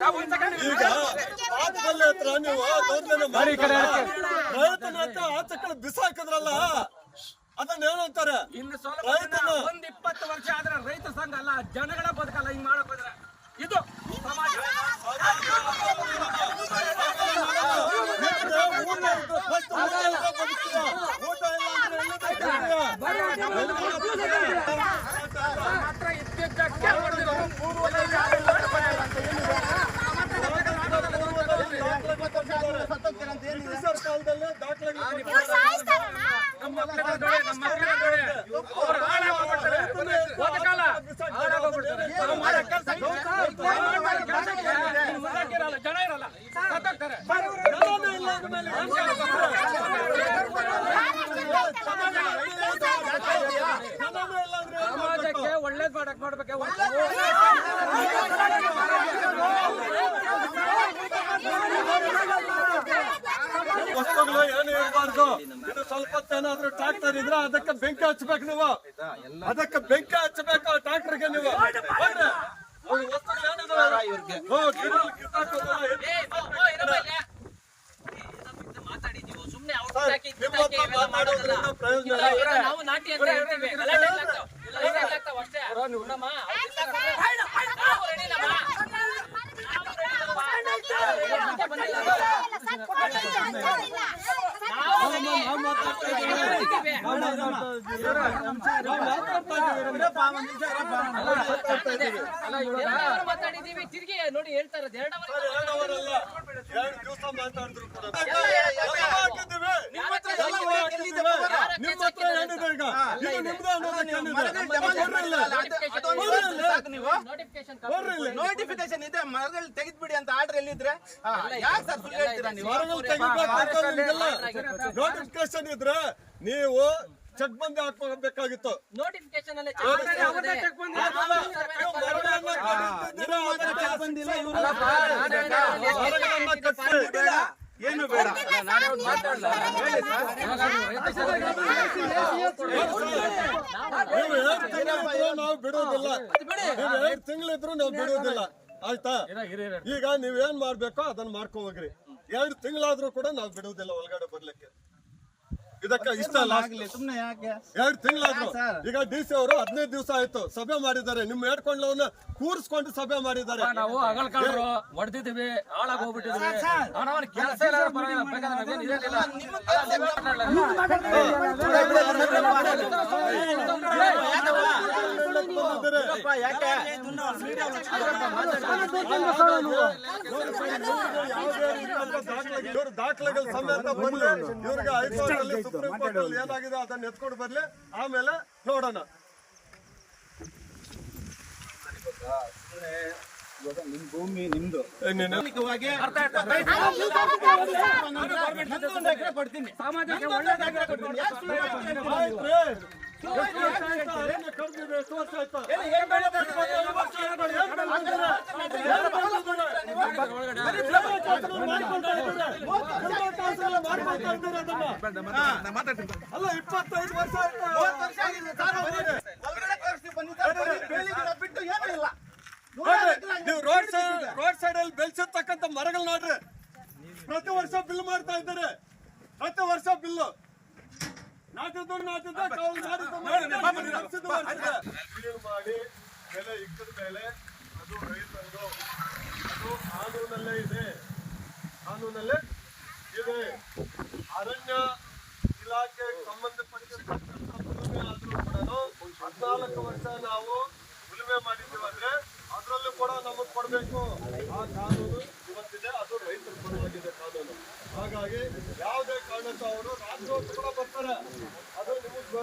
ಈಗ ರಾಜಕೀಯ ಹತ್ರ ನೀವು ದೌರ್ಜನ್ಯ ಮಾಡಿ ರೈತನ ಹತ್ರ ಆಚೆ ಬಿಸಾಕಿದ್ರಲ್ಲ? ಅದನ್ನ ಏನಂತಾರೆ? ಇನ್ನು ಸ್ವಲ್ಪ ರೈತನ ಒಂದ್ ಇಪ್ಪತ್ತು ವರ್ಷ ಆದ್ರೆ ರೈತ ಸಂಘ ಅಲ್ಲ ಜನಗಳ ಬದುಕಲ್ಲ ಹಿಂಗ್ ಮಾಡಕ್ ಹೋದ್ರೆ. ಇದು ಸಮಾಜ. ಊಟ ಇಲ್ಲ ಅಂದ್ರೆ ಏನ್ ಮಾಡ್ಬೇಕು? ಸಮಾಜಕ್ಕೆ ಒಳ್ಳೇದ್ ಮಾಡಕ್ ಮಾಡ್ಬೇಕೆ ಇರಬಾರ್ದು ಇದು ಸ್ವಲ್ಪ ಏನಾದ್ರು ಟ್ರಾಕ್ಟರ್ ಇದ್ರೆ ಅದಕ್ಕೆ ಬೆಂಕಿ ಹಚ್ಬೇಕು ನೀವು. ಅದಕ್ಕೆ ಬೆಂಕಿ ಹಚ್ಚಬೇಕು ಟ್ರಾಕ್ಟರ್ಗೆ ನೀವು. ಹೋಗ್ರಿ. ಅನ್ನೋದಕ್ಕೆ ಏನಿದೆ? ನೋಡಿ ಇಲ್ಲಿ. ನೋಟಿಫಿಕೇಶನ್ ಇದೆ ಮರಗಳು ತೆಗೆದ್ಬಿಡಿ ಅಂತ ಆರ್ಡರ್ ಎಲ್ಲಿದ್ರೆ ಯಾಕೆ ಸರ್ ಸುಳ್ಳು ಹೇಳ್ತೀರಾ ನೀವು ನೋಟಿಫಿಕೇಶನ್ ಇದ್ರೆ ನೀವು ಚೆಕ್ ಬಂದಿ ಹಾಕಬೇಕಾಗಿತ್ತು ನೋಟಿಫಿಕೇಶನ್ ಏನು ಬೇಡ. ನೀವು ಎರಡು ತಿಂಗಳಿದ್ರು ನಾವು ಬಿಡುವುದಿಲ್ಲ. ನೀವು ಎರಡು ತಿಂಗಳಿದ್ರು ನಾವು ಬಿಡುವುದಿಲ್ಲ. ಆಯ್ತಾ? ಈಗ ನೀವೇನ್ ಮಾಡ್ಬೇಕೋ ಅದನ್ನ ಮಾಡ್ಕೊ ಹೋಗ್ರಿ. ಎರಡು ತಿಂಗಳಾದ್ರೂ ಕೂಡ ನಾವು ಬಿಡುವುದಿಲ್ಲ ಒಳಗಡೆ ಬರ್ಲಿಕ್ಕೆ. ಇದಕ್ಕೆ ಇಷ್ಟ ಅಲ್ಲ ಸುಮ್ನೆ ಯಾಕೆ ಎರಡು ತಿಂಗಳಾದ್ರು ಈಗ ಡಿ ಸಿ ಅವರು ಹದಿನೈದು ದಿವಸ ಆಯ್ತು ಸಭೆ ಮಾಡಿದ್ದಾರೆ ನಿಮ್ಮ ಹೇಳ್ಕೊಂಡ್ಲವನ್ನ ಕೂರಿಸ್ಕೊಂಡು ಸಭೆ ಮಾಡಿದ್ದಾರೆ ನಾವು ಅಗಲ್ ಕಳ್ರು ಹೊಡೆದಿದ್ದೀವಿ ಹಾಳಾಗಿ ಹೋಗ್ಬಿಟ್ಟಿದ್ದೀವಿ ಅವನವನ ಕೆಲಸ ಇಲ್ಲ ಇವ್ರ ದಾಖಲೆಗಳ ಸಮೇತ ಬಂದ್ರೆ ಇವ್ರಿಗೆ ಹೈಕೋರ್ಟ್ ಅಲ್ಲಿ ಸುಪ್ರೀಂ ಕೋರ್ಟ್ ಅಲ್ಲಿ ಏನಾಗಿದೆ ಅದನ್ನ ಎತ್ಕೊಂಡು ಬರ್ಲಿ ಆಮೇಲೆ ನೋಡೋಣ ಇವಾಗ ನಿಮ್ ಭೂಮಿ ನಿಮ್ದು? ಅಲ್ಲ ಇಪ್ಪತ್ತೈದು ವರ್ಷ ಬಿಟ್ಟು ಏನೂ ಇಲ್ಲ ನೂರಾರು ನೋಡ್ರಿ, ಎಕರೆ ಹಂಗೆ ನೀವು ರೋಡ್ ಸೈಡ್ ರೋಡ್ ಸೈಡ್ ಅಲ್ಲಿ ಬೆಳೆಸಿರ್ತಕ್ಕಂಥ ಮರಗಳು ನೋಡ್ರಿ ಪ್ರತಿ ವರ್ಷ ಬಿಲ್ ಮಾಡ್ತಾ ಇದ್ದಾರೆ. ಪ್ರತಿ ವರ್ಷ ಬಿಲ್ ಮಾಡಿ ಬೆಲೆ ಇಕ್ಕದ ಮೇಲೆ ಅದು ರೈತರದು ಅದು ಕಾನೂನಲ್ಲೇ ಇದೆ. ಕಾನೂನಲ್ಲೇ ಇದೆ. ಅರಣ್ಯ ಇಲಾಖೆ ಸಂಬಂಧಪಟ್ಟಿರ್ತಕ್ಕಂಥ ಉಳುಮೆ ಆದರೂ ಕೂಡ ಹದಿನಾಲ್ಕು ವರ್ಷ ನಾವು ಉಳುಮೆ ಮಾಡಿದ್ದೇವೆ ಅಂದ್ರೆ ಅದರಲ್ಲೂ ಕೂಡ ನಮಗೆ ಕೊಡಬೇಕು. ಆ ಕಾನೂನು ಇವತ್ತಿದೆ, ಅದು ರೈತರ ಪರವಾಗಿದೆ ಕಾನೂನು. ಹಾಗಾಗಿ ಯಾವುದೇ ಕಾರಣಕ್ಕೂ ಅವರು ರಾಜ್ಯೋತ್ಸವ ಕೂಡ ಬರ್ತಾರೆ. ಅದು ನಿಮಗೆ